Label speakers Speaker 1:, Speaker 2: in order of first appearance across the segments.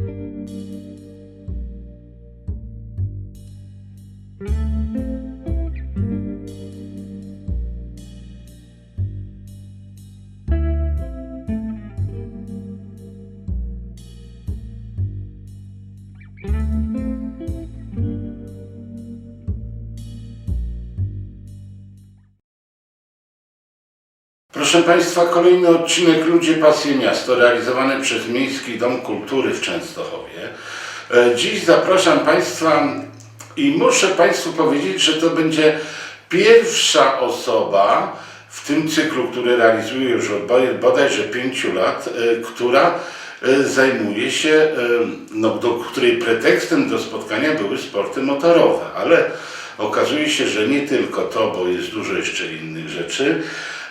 Speaker 1: thank you Proszę Państwa, kolejny odcinek Ludzie Pasje Miasto, realizowany przez Miejski Dom Kultury w Częstochowie. E, Dziś zapraszam Państwa i muszę Państwu powiedzieć, że to będzie pierwsza osoba w tym cyklu, który realizuję już od bo- bodajże pięciu lat, e, która e, zajmuje się, no, do której pretekstem do spotkania były sporty motorowe, ale okazuje się, że nie tylko to, bo jest dużo jeszcze innych rzeczy.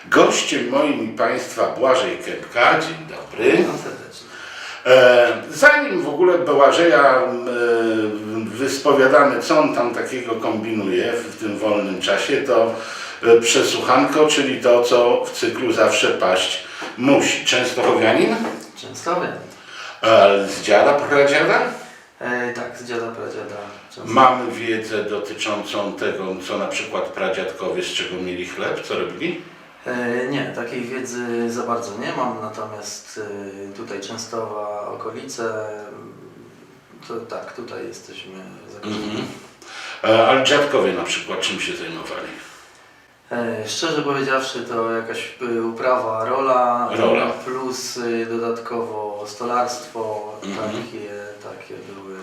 Speaker 1: Gościem moim i Państwa Błażej Kępka, dzień dobry.
Speaker 2: Witam serdecznie.
Speaker 1: E, zanim w ogóle Błażeja e, wyspowiadamy, co on tam takiego kombinuje w tym wolnym czasie, to e, przesłuchanko, czyli to, co w cyklu zawsze paść musi. Częstochowianin?
Speaker 2: Częstochowian.
Speaker 1: E, z dziada, pradziada?
Speaker 2: E, tak, z dziada pradziada.
Speaker 1: Mamy wiedzę dotyczącą tego, co na przykład pradziadkowie, z czego mieli chleb, co robili?
Speaker 2: E, nie, takiej wiedzy za bardzo nie mam, natomiast e, tutaj Częstowa, okolice, to tak, tutaj jesteśmy zakorzenieni.
Speaker 1: Mhm. E, ale dziadkowie na przykład czym się zajmowali?
Speaker 2: Szczerze powiedziawszy, to jakaś uprawa, rola,
Speaker 1: Rola.
Speaker 2: plus dodatkowo stolarstwo,
Speaker 1: Mhm.
Speaker 2: takie, takie były,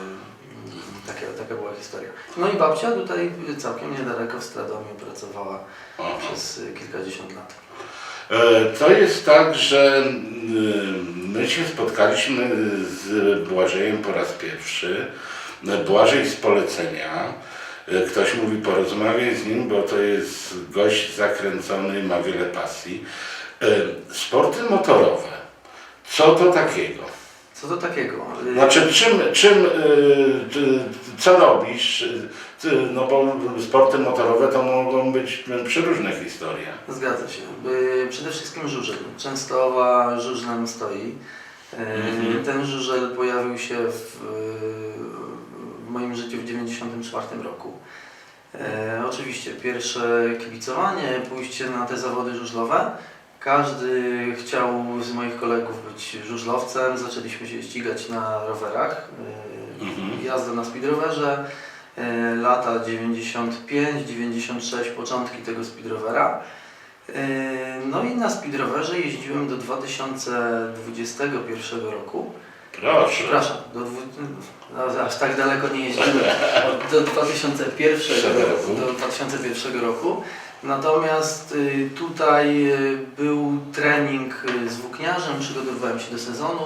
Speaker 2: takie, taka była historia. No i babcia tutaj całkiem niedaleko w Stradomiu pracowała
Speaker 1: Aha.
Speaker 2: przez e, kilkadziesiąt lat.
Speaker 1: E, To jest tak, że y, my się spotkaliśmy z Błażejem po raz pierwszy. Błażej z polecenia. Ktoś mówi porozmawiaj z nim, bo to jest gość zakręcony, ma wiele pasji. Sporty motorowe. Co to takiego?
Speaker 2: Co to takiego? Y,
Speaker 1: Znaczy, czym, czym, y, ty- co robisz? Ty- No bo sporty motorowe to mogą być przeróżne historie.
Speaker 2: Zgadza się. Y, Przede wszystkim żużel. Częstowa żużlem stoi. Y,
Speaker 1: Mhm.
Speaker 2: Ten żużel pojawił się w, w moim życiu w 1994 roku. E, oczywiście pierwsze kibicowanie, pójście na te zawody żużlowe. Każdy chciał z moich kolegów być żużlowcem. Zaczęliśmy się ścigać na rowerach. E,
Speaker 1: Mhm.
Speaker 2: Jazda na speedrowerze. E, lata 95-96, początki tego speedrovera. E, No i na speedrowerze jeździłem do 2021 roku.
Speaker 1: Proszę.
Speaker 2: Przepraszam, do, dwu- no, aż tak daleko nie jeździłem. Do 2001
Speaker 1: Przed
Speaker 2: roku.
Speaker 1: roku.
Speaker 2: Do 2001 roku. Natomiast y, tutaj y, był trening y, z włókniarzem, przygotowywałem się do sezonu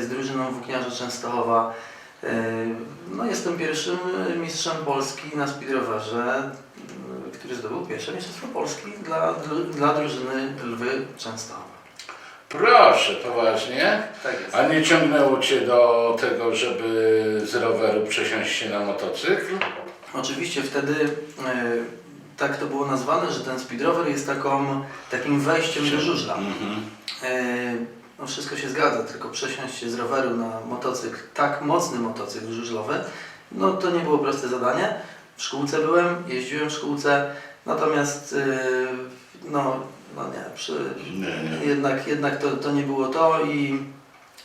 Speaker 2: z drużyną włókniarza Częstochowa. No, jestem pierwszym mistrzem Polski na speedrowerze, który zdobył pierwsze mistrzostwo Polski dla, dla drużyny Lwy Częstochowa.
Speaker 1: Proszę, poważnie.
Speaker 2: Tak jest.
Speaker 1: A nie ciągnęło Cię do tego, żeby z roweru przesiąść się na motocykl?
Speaker 2: Oczywiście wtedy tak to było nazwane, że ten speedrower jest taką, takim wejściem do żużla.
Speaker 1: Mhm.
Speaker 2: E, no wszystko się zgadza, tylko przesiąść się z roweru na motocykl, tak mocny motocykl żużlowy, no to nie było proste zadanie. W szkółce byłem, jeździłem w szkółce, natomiast e, no, no nie, przy,
Speaker 1: Nie, nie.
Speaker 2: jednak, jednak to, to nie było to i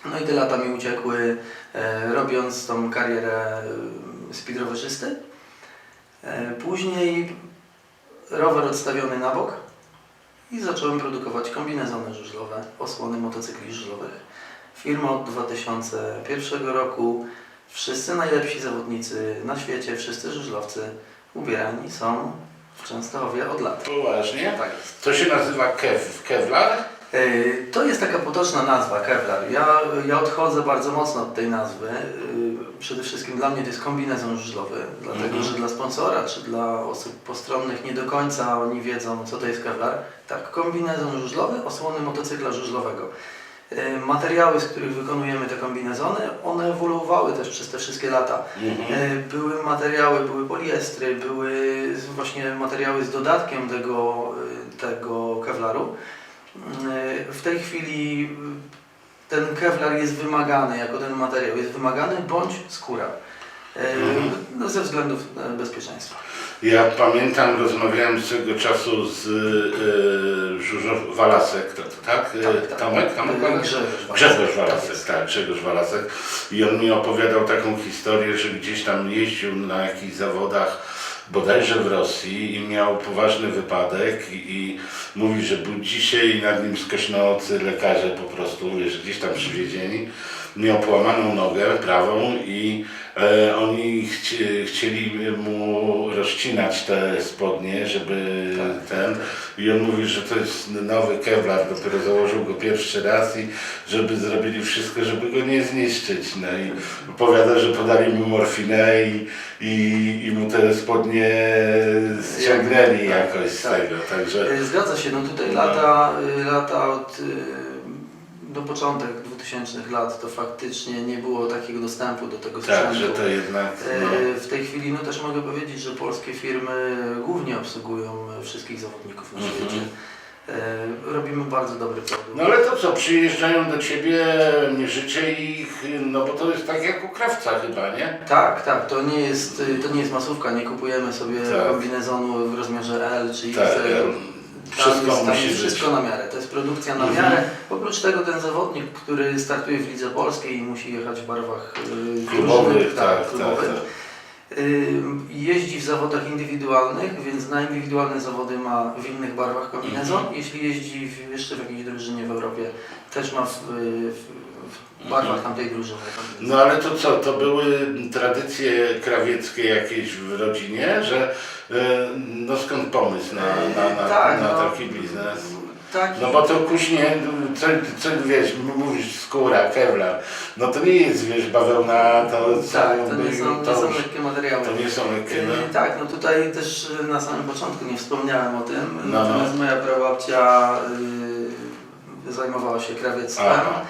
Speaker 2: no i te lata mi uciekły e, robiąc tą karierę speedrowerzysty. Później rower odstawiony na bok i zacząłem produkować kombinezony żużlowe, osłony motocykli żużlowych. Firma od 2001 roku. Wszyscy najlepsi zawodnicy na świecie, wszyscy żużlowcy ubierani są w Częstochowie od lat.
Speaker 1: Poważnie?
Speaker 2: Tak.
Speaker 1: To się nazywa kew, kevlar?
Speaker 2: E, To jest taka potoczna nazwa, Kevlar. Ja, ja odchodzę bardzo mocno od tej nazwy. E, Przede wszystkim dla mnie to jest kombinezon żużlowy, dlatego
Speaker 1: Mhm.
Speaker 2: że dla sponsora czy dla osób postronnych nie do końca oni wiedzą, co to jest Kevlar. Tak, kombinezon żużlowy, osłony motocykla żużlowego. E, Materiały, z których wykonujemy te kombinezony, one ewoluowały też przez te wszystkie lata.
Speaker 1: Mhm.
Speaker 2: E, Były materiały, były poliestry, były właśnie materiały z dodatkiem tego, e, tego kevlaru. E, W tej chwili ten kevlar jest wymagany, jako ten materiał jest wymagany, bądź skóra. E,
Speaker 1: Mhm.
Speaker 2: no, ze względów e, bezpieczeństwa.
Speaker 1: Ja pamiętam, rozmawiałem swego czasu z y, Żużo Walasek, to, to, tak?
Speaker 2: Tak, tak.
Speaker 1: Tomek? Tomek?
Speaker 2: Grzegorz Walasek. Tak
Speaker 1: tak, Grzegorz Walasek. I on mi opowiadał taką historię, że gdzieś tam jeździł na jakichś zawodach, bodajże w Rosji i miał poważny wypadek i, i mówi, że budzi się i nad nim skośnocy lekarze po prostu, wiesz, gdzieś tam przywiezieni. Miał połamaną nogę prawą i oni chci, chcieli mu rozcinać te spodnie, żeby
Speaker 2: Tak,
Speaker 1: ten... I on mówi, że to jest nowy Kevlar, dopiero założył go pierwszy raz i żeby zrobili wszystko, żeby go nie zniszczyć. No i opowiada, że podali mu morfinę i, i, i mu te spodnie ściągnęli
Speaker 2: Tak,
Speaker 1: jakoś z
Speaker 2: tak.
Speaker 1: tego. Także
Speaker 2: E, Zgadza się, no tutaj
Speaker 1: No.
Speaker 2: lata, y, lata od do początek 2000 lat to faktycznie nie było takiego dostępu do tego
Speaker 1: tak,
Speaker 2: sprzętu.
Speaker 1: że to jednak. No,
Speaker 2: E, W tej chwili no też mogę powiedzieć, że polskie firmy głównie obsługują wszystkich zawodników na
Speaker 1: Mhm.
Speaker 2: świecie. E, Robimy bardzo dobry produkt.
Speaker 1: no ale to co, przyjeżdżają do ciebie, mierzycie ich, no bo to jest tak jak u krawca chyba, nie?
Speaker 2: Tak, tak, to nie jest, to nie jest masówka, nie kupujemy sobie
Speaker 1: Tak.
Speaker 2: kombinezonu w rozmiarze L czy
Speaker 1: Tak, L.
Speaker 2: Tam
Speaker 1: Wszystko
Speaker 2: jest, tam jest wszystko na miarę, to jest produkcja na
Speaker 1: Mhm.
Speaker 2: miarę. Oprócz tego ten zawodnik, który startuje w lidze polskiej i musi jechać w barwach y,
Speaker 1: Klubowych,
Speaker 2: drużyny,
Speaker 1: tak, tak,
Speaker 2: klubowych,
Speaker 1: tak.
Speaker 2: y, jeździ w zawodach indywidualnych, więc na indywidualne zawody ma w innych barwach kombinezon.
Speaker 1: Mhm.
Speaker 2: Jeśli jeździ w, jeszcze w jakiejś drużynie w Europie, też ma w, w, barwach
Speaker 1: Mhm.
Speaker 2: tamtej drużyny.
Speaker 1: No ale to co, to były tradycje krawieckie jakieś w rodzinie, że e, no skąd pomysł na, na, na,
Speaker 2: Tak,
Speaker 1: na
Speaker 2: no.
Speaker 1: taki biznes?
Speaker 2: Taki,
Speaker 1: No bo to kuśnie, co, co wiesz, mówisz skóra, kevlar, no to nie jest wiesz bawełna, to
Speaker 2: tak, to nie są, nie
Speaker 1: to,
Speaker 2: są
Speaker 1: już-
Speaker 2: lekkie materiały.
Speaker 1: to nie są lekkie, no.
Speaker 2: Tak, no tutaj też na samym początku nie wspomniałem o tym,
Speaker 1: No, no.
Speaker 2: natomiast moja prababcia y, zajmowała się krawiectwem.
Speaker 1: Aha.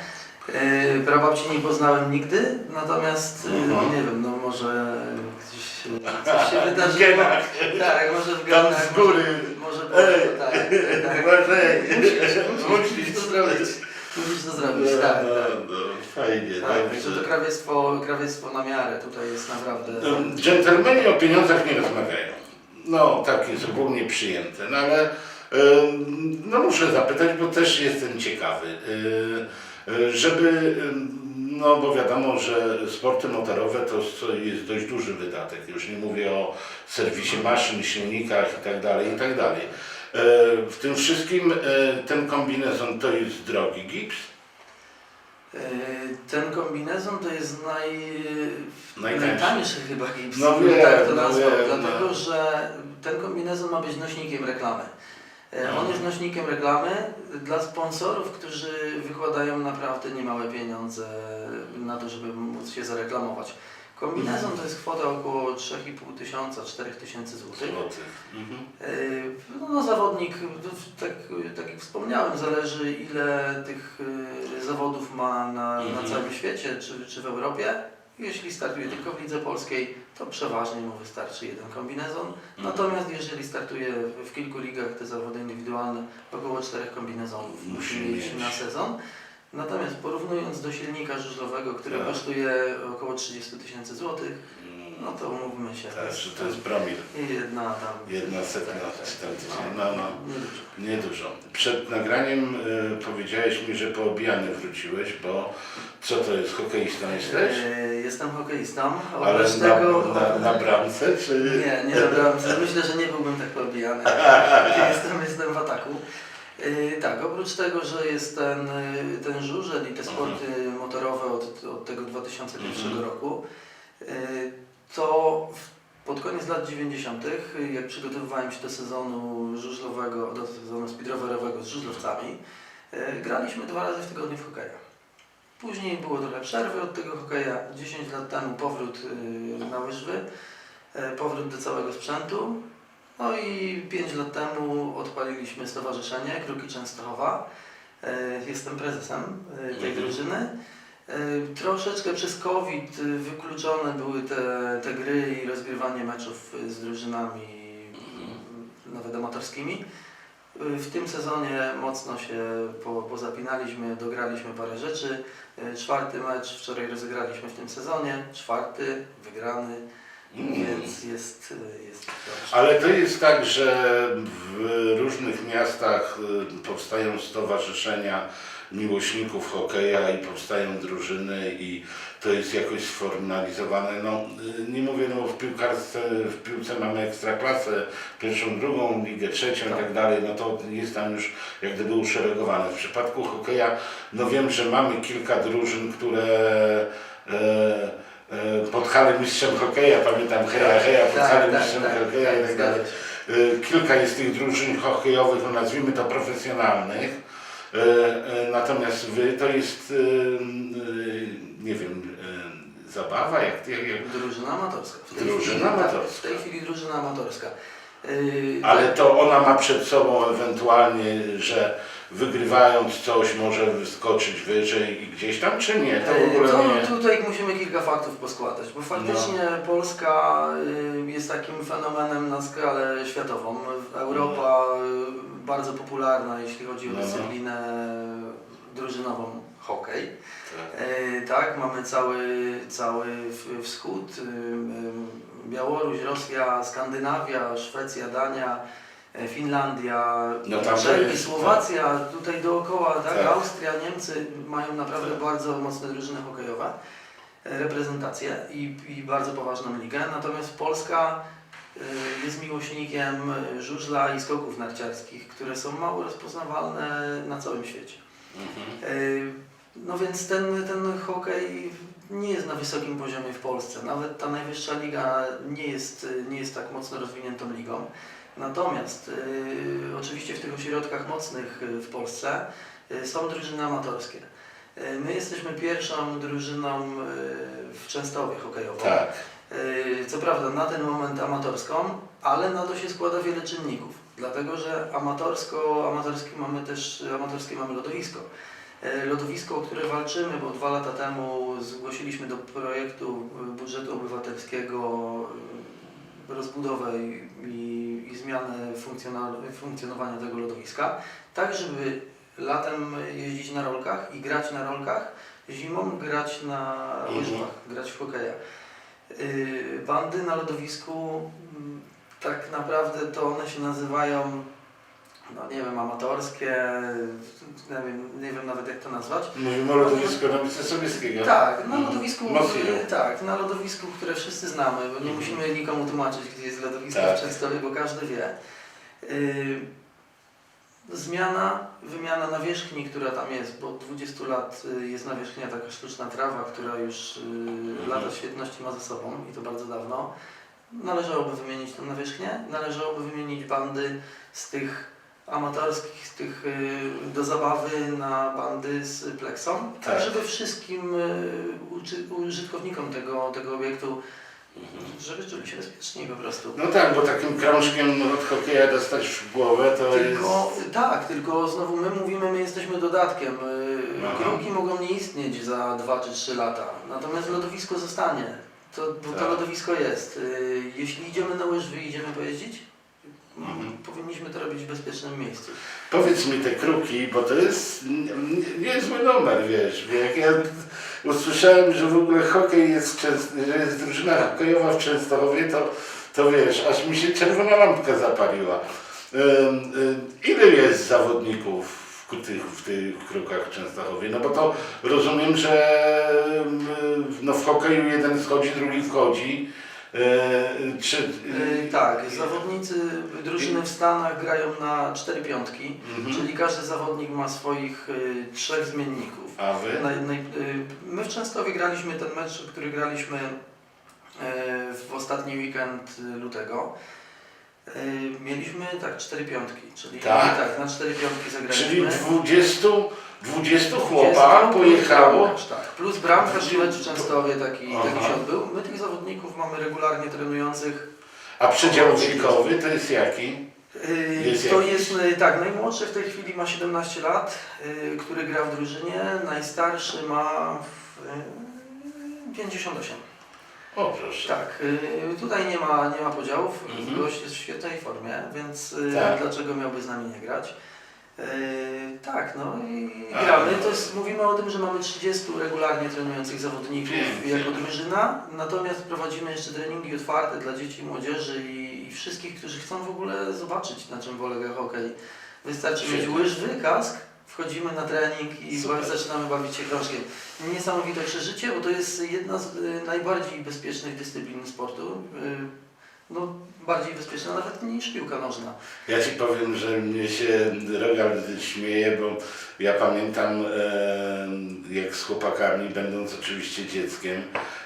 Speaker 2: Y, prababci nie poznałem nigdy, natomiast y,
Speaker 1: Mhm.
Speaker 2: no nie wiem, no może gdzieś coś się wydarzyło. Tak, może w
Speaker 1: Tam
Speaker 2: genach,
Speaker 1: z góry.
Speaker 2: Tak, tak.
Speaker 1: Uważaj.
Speaker 2: Musisz, musisz to zrobić. Musisz to zrobić,
Speaker 1: No,
Speaker 2: tak,
Speaker 1: no,
Speaker 2: tak.
Speaker 1: no, fajnie,
Speaker 2: Tak, także to krawiectwo, krawiectwo na miarę tutaj jest naprawdę...
Speaker 1: Dżentelmeni o pieniądzach nie rozmawiają. No, tak jest ogólnie przyjęte, no ale no muszę zapytać, bo też jestem ciekawy, y, y, żeby, no bo wiadomo, że sporty motorowe to jest dość duży wydatek, już nie mówię o serwisie maszyn, silnikach i tak dalej, i tak dalej. Y, W tym wszystkim y, ten kombinezon to jest drogi gips,
Speaker 2: Yy, Ten kombinezon to jest naj...
Speaker 1: Najtańszy.
Speaker 2: najtańszy chyba gips.
Speaker 1: No wiem,
Speaker 2: tak to
Speaker 1: no
Speaker 2: nazwał, dlatego
Speaker 1: no.
Speaker 2: że ten kombinezon ma być nośnikiem reklamy.
Speaker 1: No.
Speaker 2: On jest nośnikiem reklamy dla sponsorów, którzy wykładają naprawdę niemałe pieniądze na to, żeby móc się zareklamować. Kombinezon to jest kwota około 3,5 tysiąca, 4 tysięcy złotych.
Speaker 1: złotych. Mhm.
Speaker 2: Yy, No, no zawodnik, tak, tak jak wspomniałem, zależy ile tych yy, zawodów ma na, na
Speaker 1: Mhm.
Speaker 2: całym świecie czy, czy w Europie. Jeśli startuje tylko w lidze polskiej, to przeważnie mu wystarczy jeden kombinezon. Natomiast jeżeli startuje w kilku ligach te zawody indywidualne, około czterech kombinezonów musi mieć na sezon. Natomiast porównując do silnika żużlowego, który
Speaker 1: Tak.
Speaker 2: kosztuje około 30 tysięcy złotych, no to umówmy się.
Speaker 1: Tak, że to jest promil.
Speaker 2: Jedna tam.
Speaker 1: Jedna setna,
Speaker 2: Tak, tak.
Speaker 1: czy tam tydzień. No, no,
Speaker 2: Niedużo.
Speaker 1: niedużo. Przed nagraniem y, powiedziałeś mi, że poobijany wróciłeś, bo co to jest, hokeistą jesteś?
Speaker 2: E, Jestem hokeistą.
Speaker 1: Ale
Speaker 2: Oprócz
Speaker 1: na,
Speaker 2: tego.
Speaker 1: na, na bramce, czy...
Speaker 2: Nie, nie na bramce. Myślę, że nie byłbym tak pobijany. jestem, jestem w ataku. E, Tak, oprócz tego, że jest ten, e, ten żużel i te sporty motorowe od, od tego 2001
Speaker 1: Mhm.
Speaker 2: roku, e, to pod koniec lat 90., jak przygotowywałem się do sezonu żużlowego, do sezonu speedrowerowego z żużlowcami, e, graliśmy dwa razy w tygodniu w hokeja. Później było trochę przerwy od tego hokeja. 10 lat temu powrót y, na łyżwy, e, powrót do całego sprzętu. No i 5 lat temu odpaliliśmy stowarzyszenie Kruki Częstochowa. E, Jestem prezesem e, tej
Speaker 1: Mhm.
Speaker 2: drużyny. E, Troszeczkę przez COVID y, wykluczone były te, te gry i rozgrywanie meczów y, z drużynami, y, nawet amatorskimi. Y, W tym sezonie mocno się po, pozapinaliśmy, dograliśmy parę rzeczy. Y, Czwarty mecz wczoraj rozegraliśmy w tym sezonie, czwarty, wygrany. Więc jest, y, jest.
Speaker 1: Ale to jest tak, że w różnych miastach y, powstają stowarzyszenia miłośników hokeja i powstają drużyny i to jest jakoś sformalizowane. No, y, nie mówię, no w piłkarce, w piłce mamy ekstraklasę, pierwszą, drugą, ligę trzecią i tak dalej, no to jest tam już jak gdyby uszeregowane. W przypadku hokeja, no wiem, że mamy kilka drużyn, które e, e, pod halę mistrzem hokeja, pamiętam heja, heja, pod halę mistrzem hokeja i tak dalej. Y, Kilka jest tych drużyn hokejowych, no nazwijmy to profesjonalnych. Y, Natomiast wy to jest, nie wiem, zabawa, jak, jak, jak
Speaker 2: Drużyna amatorska.
Speaker 1: Drużyna
Speaker 2: tak,
Speaker 1: amatorska.
Speaker 2: W tej chwili drużyna amatorska.
Speaker 1: Ale
Speaker 2: tak,
Speaker 1: to ona ma przed sobą ewentualnie, że wygrywając coś może wyskoczyć wyżej i gdzieś tam, czy nie? To w ogóle nie.
Speaker 2: Tutaj musimy kilka faktów poskładać, bo faktycznie
Speaker 1: No.
Speaker 2: Polska y, jest takim fenomenem na skalę światową. Europa y, bardzo popularna, jeśli chodzi o
Speaker 1: No, no.
Speaker 2: dyscyplinę drużynową hokej.
Speaker 1: Tak.
Speaker 2: E, tak, mamy cały, cały w- wschód, y, y, Białoruś, Rosja, Skandynawia, Szwecja, Dania, Finlandia,
Speaker 1: No
Speaker 2: Czechy,
Speaker 1: jest,
Speaker 2: Słowacja, tutaj dookoła, tak,
Speaker 1: Tak.
Speaker 2: Austria, Niemcy mają naprawdę
Speaker 1: Tak.
Speaker 2: bardzo mocne drużyny hokejowe, e, reprezentacje i, i bardzo poważną ligę, natomiast Polska y, jest miłośnikiem żużla i skoków narciarskich, które są mało rozpoznawalne na całym świecie.
Speaker 1: Mhm.
Speaker 2: No więc ten, ten hokej nie jest na wysokim poziomie w Polsce. Nawet ta najwyższa liga nie jest, nie jest tak mocno rozwiniętą ligą. Natomiast yy, oczywiście w tych ośrodkach mocnych yy, w Polsce yy, są drużyny amatorskie. Yy, my jesteśmy pierwszą drużyną yy, w Częstowie hokejową.
Speaker 1: Tak.
Speaker 2: Co prawda na ten moment amatorską, ale na to się składa wiele czynników. Dlatego, że amatorsko, amatorskie mamy też amatorskie mamy lodowisko. Lodowisko, o które walczymy, bo dwa lata temu zgłosiliśmy do projektu budżetu obywatelskiego rozbudowę i, i, i zmianę funkcjonowania tego lodowiska, tak żeby latem jeździć na rolkach i grać na rolkach, zimą grać na łyżwach, grać w hokeja. Yy, Bandy na lodowisku, mm, tak naprawdę to one się nazywają, no nie wiem, amatorskie, nie wiem, nie wiem nawet jak to nazwać.
Speaker 1: Mówimy o lodowisku Nowice Sobieskiego.
Speaker 2: Tak, na
Speaker 1: Mhm.
Speaker 2: lodowisku, tak, na lodowisku, które wszyscy znamy, bo nie
Speaker 1: Mhm.
Speaker 2: musimy nikomu tłumaczyć, gdzie jest lodowisko
Speaker 1: Tak.
Speaker 2: w Częstochowie, bo każdy wie. Yy, Zmiana, wymiana nawierzchni, która tam jest, bo od 20 lat y, jest nawierzchnia taka sztuczna trawa, która już y,
Speaker 1: Mhm.
Speaker 2: lata świetności ma za sobą i to bardzo dawno. Należałoby wymienić tę nawierzchnię, należałoby wymienić bandy z tych amatorskich, tych y, do zabawy na bandy z pleksą, tak,
Speaker 1: Tak.
Speaker 2: żeby wszystkim y, użytkownikom tego, tego obiektu,
Speaker 1: Mhm.
Speaker 2: żeby czuli się bezpieczniej po prostu.
Speaker 1: No tak, bo takim krążkiem od hokeja dostać w głowę to
Speaker 2: Tylko,
Speaker 1: jest...
Speaker 2: tak, tylko znowu my mówimy, my jesteśmy dodatkiem.
Speaker 1: Aha.
Speaker 2: Kruki mogą nie istnieć za 2 czy 3 lata, natomiast lodowisko zostanie. To, bo to
Speaker 1: Tak.
Speaker 2: lodowisko jest. Jeśli idziemy na łyżwy i idziemy pojeździć. Powinniśmy to robić w bezpiecznym miejscu.
Speaker 1: Powiedz mi te kruki, bo to jest n- n- niezły numer, wiesz. Jak ja usłyszałem, że w ogóle hokej jest, Częst- że jest drużyna hokejowa w Częstochowie, to, to wiesz, aż mi się czerwona lampka zapaliła. Ym, ym, Ile jest zawodników w tych, w tych krukach w Częstochowie? No bo to rozumiem, że ym, no w hokeju jeden schodzi, drugi wchodzi. Yy, Czy,
Speaker 2: Yy, tak, zawodnicy drużyny w Stanach grają na 4 piątki,
Speaker 1: Mhm.
Speaker 2: czyli każdy zawodnik ma swoich yy, trzech zmienników.
Speaker 1: A wy?
Speaker 2: My w Częstochowie graliśmy ten mecz, który graliśmy e, w ostatni weekend lutego. E, Mieliśmy tak cztery piątki, czyli
Speaker 1: Tak?
Speaker 2: tak na cztery piątki zagraliśmy.
Speaker 1: Czyli 20, 20
Speaker 2: Jest
Speaker 1: chłopa pojechało.
Speaker 2: bramkarz, Tak, plus bramkarz mecz w Częstochowie taki,
Speaker 1: Aha.
Speaker 2: taki się odbył. My tych zawodników mamy regularnie trenujących.
Speaker 1: A przedział wiekowy to jest jaki?
Speaker 2: Y,
Speaker 1: Jest
Speaker 2: to jest, y, tak, najmłodszy w tej chwili ma 17 lat, y, który gra w drużynie, najstarszy ma y, 58. Tak, y, tutaj nie ma, nie ma podziałów,
Speaker 1: Mhm.
Speaker 2: gość jest w świetnej formie, więc y,
Speaker 1: Tak.
Speaker 2: dlaczego miałby z nami nie grać? Y, tak, no i
Speaker 1: A,
Speaker 2: gramy. To jest, mówimy o tym, że mamy 30 regularnie trenujących zawodników
Speaker 1: Pięknie.
Speaker 2: jako drużyna, natomiast prowadzimy jeszcze treningi otwarte dla dzieci młodzieży i, i wszystkich, którzy chcą w ogóle zobaczyć, na czym polega hokej. Wystarczy mieć
Speaker 1: Świetnie.
Speaker 2: łyżwy, kask, wchodzimy na trening i
Speaker 1: Super.
Speaker 2: zaczynamy bawić się krążkiem. Niesamowite przeżycie, bo to jest jedna z y, najbardziej bezpiecznych dyscyplin sportu. Y, no, bardziej bezpieczna nawet niż piłka nożna.
Speaker 1: Ja ci powiem, że mnie się Rogal śmieje, bo ja pamiętam e, jak z chłopakami, będąc oczywiście dzieckiem,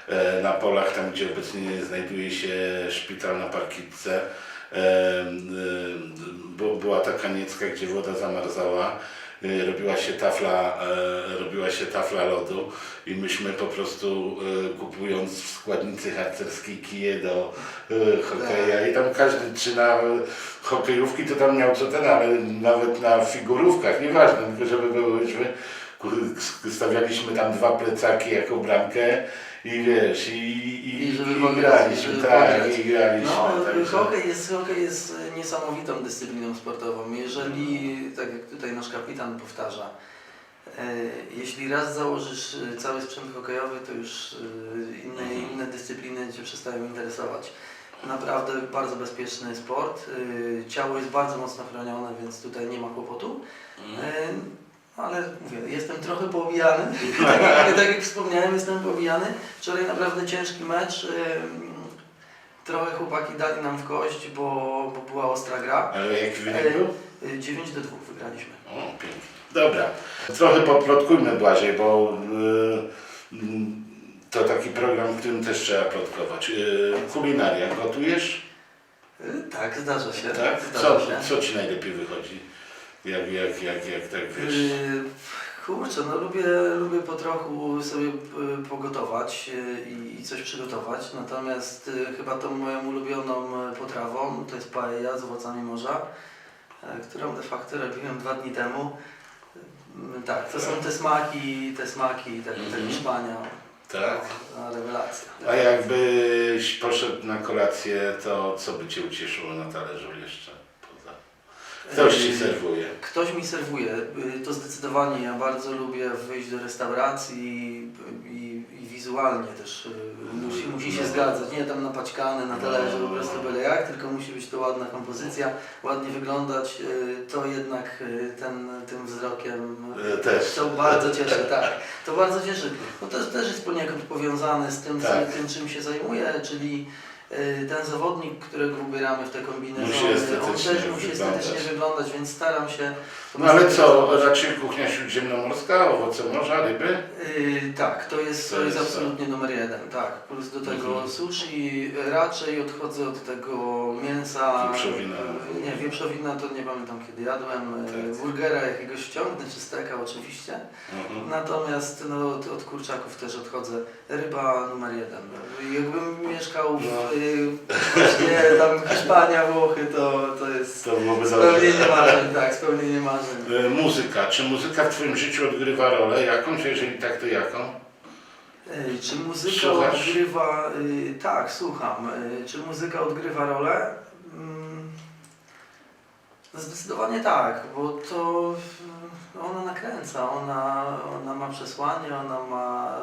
Speaker 1: e, na polach, tam gdzie obecnie znajduje się szpital na Parkitce, e, bo była taka niecka, gdzie woda zamarzała. E, Robiła się tafla, e, robiła się tafla lodu i myśmy po prostu e, kupując w składnicy harcerskiej kije do hokeja i tam każdy czy na hokejówki to tam miał co ten, ale nawet na figurówkach, nieważne, tylko żeby były łyżwy, kur- stawialiśmy tam dwa plecaki jako bramkę i wiesz, i, i,
Speaker 2: I żeby
Speaker 1: i
Speaker 2: pograć,
Speaker 1: graliśmy,
Speaker 2: żeby
Speaker 1: tak, i graliśmy.
Speaker 2: No,
Speaker 1: także-
Speaker 2: hokej jest, hokej jest y, niesamowitą dyscypliną sportową. Jeżeli, tak jak tutaj nasz kapitan powtarza, e, jeśli raz założysz y, cały sprzęt hokejowy, to już y, inne,
Speaker 1: Mhm.
Speaker 2: inne dyscypliny Cię przestają interesować. Naprawdę bardzo bezpieczny sport. Ciało jest bardzo mocno chronione, więc tutaj nie ma kłopotu.
Speaker 1: Mhm.
Speaker 2: E, Ale mówię, jestem trochę poobijany. tak, jak, tak jak wspomniałem, jestem poobijany. Wczoraj naprawdę ciężki mecz. Trochę chłopaki dali nam w kość, bo, bo była ostra gra.
Speaker 1: Ale jaki wynik był?
Speaker 2: Y, 9 do 2 wygraliśmy.
Speaker 1: O, pięknie. Dobra, trochę poplotkujmy Błażej, bo y, mm, to taki program, w którym też trzeba plotkować. Y, kulinaria, gotujesz?
Speaker 2: Y, Tak, zdarza się.
Speaker 1: Tak?
Speaker 2: Zdarza
Speaker 1: Co,
Speaker 2: się.
Speaker 1: co Ci najlepiej wychodzi? Jak, jak, jak, jak tak wiesz?
Speaker 2: Y, Kurczę, no lubię, lubię po trochu sobie y, pogotować y, i, i coś przygotować, natomiast y, chyba tą moją ulubioną potrawą to jest paella z owocami morza, którą de facto robiłem dwa dni temu. Tak, to są te smaki, te smaki, tak,
Speaker 1: Mhm.
Speaker 2: Hiszpania.
Speaker 1: Tak?
Speaker 2: No, rewelacja.
Speaker 1: A jakbyś poszedł na kolację, to co by Cię ucieszyło na talerzu jeszcze? Ktoś Ci serwuje.
Speaker 2: Ktoś mi serwuje, y, to zdecydowanie. Ja bardzo lubię wyjść do restauracji i, i wizualnie też y, musi, musi się
Speaker 1: No.
Speaker 2: zgadzać. Nie tam napaćkane na talerzu
Speaker 1: No.
Speaker 2: po prostu byle jak, tylko musi być to ładna kompozycja, ładnie wyglądać. y, To jednak ten, tym wzrokiem
Speaker 1: Też.
Speaker 2: to bardzo cieszy, tak. To bardzo cieszy. No to też jest poniekąd powiązane z tym,
Speaker 1: Tak.
Speaker 2: z tym czym się zajmuję, czyli y, ten zawodnik, którego ubieramy w te kombinezony,
Speaker 1: Musi
Speaker 2: on
Speaker 1: estetycznie
Speaker 2: też musi
Speaker 1: wyglądać.
Speaker 2: estetycznie wyglądać, więc staram się...
Speaker 1: No ale co, raczej kuchnia śródziemnomorska, owoce morza, ryby?
Speaker 2: Y, tak, to jest,
Speaker 1: To
Speaker 2: to jest absolutnie numer jeden, tak. Plus do tego
Speaker 1: Mhm.
Speaker 2: sushi, raczej odchodzę od tego mięsa.
Speaker 1: Wieprzowina.
Speaker 2: Nie, wieprzowina to nie pamiętam kiedy jadłem.
Speaker 1: Tak.
Speaker 2: Y, Burgera jakiegoś wciągnę, czy steka oczywiście.
Speaker 1: Mhm.
Speaker 2: Natomiast no, od, od kurczaków też odchodzę. Ryba numer jeden. Jakbym mieszkał w
Speaker 1: No.
Speaker 2: y, właśnie tam Hiszpania, Włochy, to, to jest
Speaker 1: To byłoby
Speaker 2: spełnienie marzeń, tak, spełnienie marzeń.
Speaker 1: Y, Muzyka. Czy muzyka w Twoim życiu odgrywa rolę jakąś? A Jeżeli tak, to jaką?
Speaker 2: Ej, Czy muzyka
Speaker 1: Słuchasz?
Speaker 2: odgrywa... Y, tak, słucham. Y, czy muzyka odgrywa rolę? Mm, zdecydowanie tak, bo to y, ona nakręca, ona, ona ma przesłanie, ona ma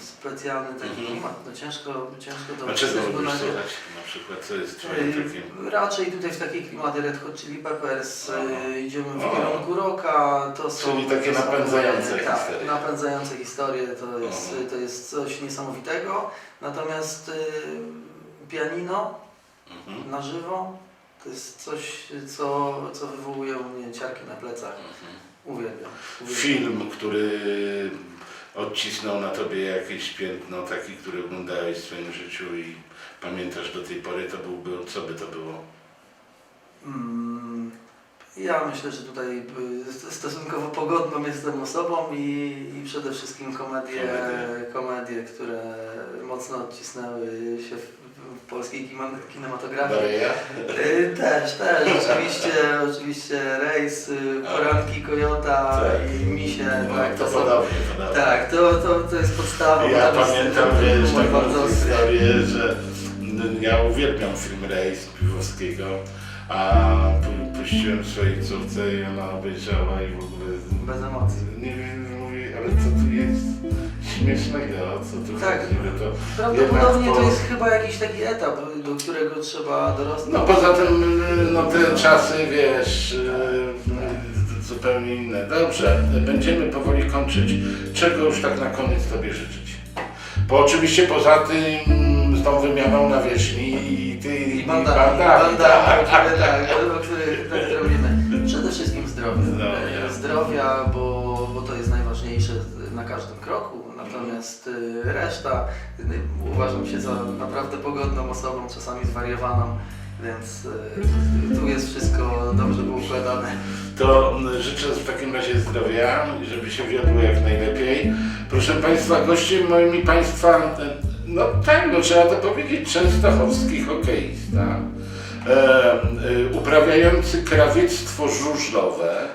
Speaker 2: specjalny ten
Speaker 1: Mhm.
Speaker 2: klimat. No ciężko, ciężko to
Speaker 1: A czego lubisz
Speaker 2: na-
Speaker 1: przykład, co jest Twoim takim...
Speaker 2: Raczej tutaj w takie klimaty Red Hot Chili Peppers
Speaker 1: Aha.
Speaker 2: y, idziemy w
Speaker 1: O.
Speaker 2: kierunku rocka, to są...
Speaker 1: Czyli takie
Speaker 2: są,
Speaker 1: napędzające
Speaker 2: tak,
Speaker 1: historie.
Speaker 2: napędzające historie, to jest,
Speaker 1: Aha.
Speaker 2: to jest coś niesamowitego. Natomiast y, pianino
Speaker 1: Mhm.
Speaker 2: na żywo to jest coś, co, co wywołuje u mnie ciarki na plecach.
Speaker 1: Mhm.
Speaker 2: Uwielbiam. uwielbiam.
Speaker 1: Film, który odcisnął na Tobie jakieś piętno, taki, który oglądałeś w swoim życiu i pamiętasz do tej pory, to byłby, co by to było?
Speaker 2: Mm, Ja myślę, że tutaj y, stosunkowo pogodną jestem osobą i, i przede wszystkim komedie,
Speaker 1: Komedie.
Speaker 2: komedie, które mocno odcisnęły się w, w polskiej kinematografii.
Speaker 1: Bareja?
Speaker 2: Y, Też, też, oczywiście, oczywiście Rejs, y, Poranki Kojota
Speaker 1: Tak.
Speaker 2: i Misie,
Speaker 1: No,
Speaker 2: tak,
Speaker 1: to
Speaker 2: to są,
Speaker 1: podobnie, podobnie.
Speaker 2: tak, to, to, to jest podstawa.
Speaker 1: Ja pamiętam,
Speaker 2: humor
Speaker 1: wiesz, taką
Speaker 2: bardzo
Speaker 1: historię, że ja uwielbiam film Rejs Piwowskiego, a pu- puściłem swojej córce i ona obejrzała i w ogóle...
Speaker 2: Bez emocji.
Speaker 1: Nie wiem, mówi, ale co tu jest śmiesznego, co tu
Speaker 2: Tak.
Speaker 1: chodzi, to...
Speaker 2: Prawdopodobnie
Speaker 1: jednak
Speaker 2: to
Speaker 1: po-
Speaker 2: jest chyba jakiś taki etap, do którego trzeba dorosnąć.
Speaker 1: No poza tym, no te czasy, wiesz, yy, zupełnie inne. Dobrze, będziemy powoli kończyć. Czego już tak na koniec Tobie życzyć? Bo oczywiście poza tym z tą wymianą nawierzchni i ty
Speaker 2: I
Speaker 1: i
Speaker 2: bandami,
Speaker 1: bandami,
Speaker 2: bandami,
Speaker 1: tak.
Speaker 2: Reszta y, uważam się za naprawdę pogodną osobą, czasami zwariowaną, więc y, tu jest wszystko dobrze poukładane.
Speaker 1: To życzę w takim razie zdrowia, i żeby się wiodło jak najlepiej. Proszę Państwa, gościem moim i Państwa, no tak, no trzeba to powiedzieć, częstochowski hokeista, e, e, uprawiający krawiectwo żużlowe,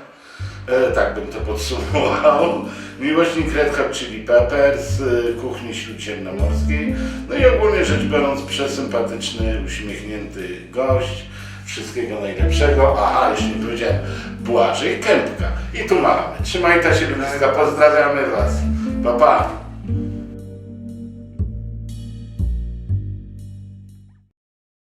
Speaker 1: e, tak bym to podsumował, miłośnik Red Hot Chili Peppers, e, kuchni śródziemnomorskiej, no i ogólnie rzecz biorąc przesympatyczny, uśmiechnięty gość, wszystkiego najlepszego. Aha, jeszcze nie powiedziałem, Błażej Kępka. I tu mamy. Trzymajcie się, bliska, pozdrawiamy Was. Pa, pa.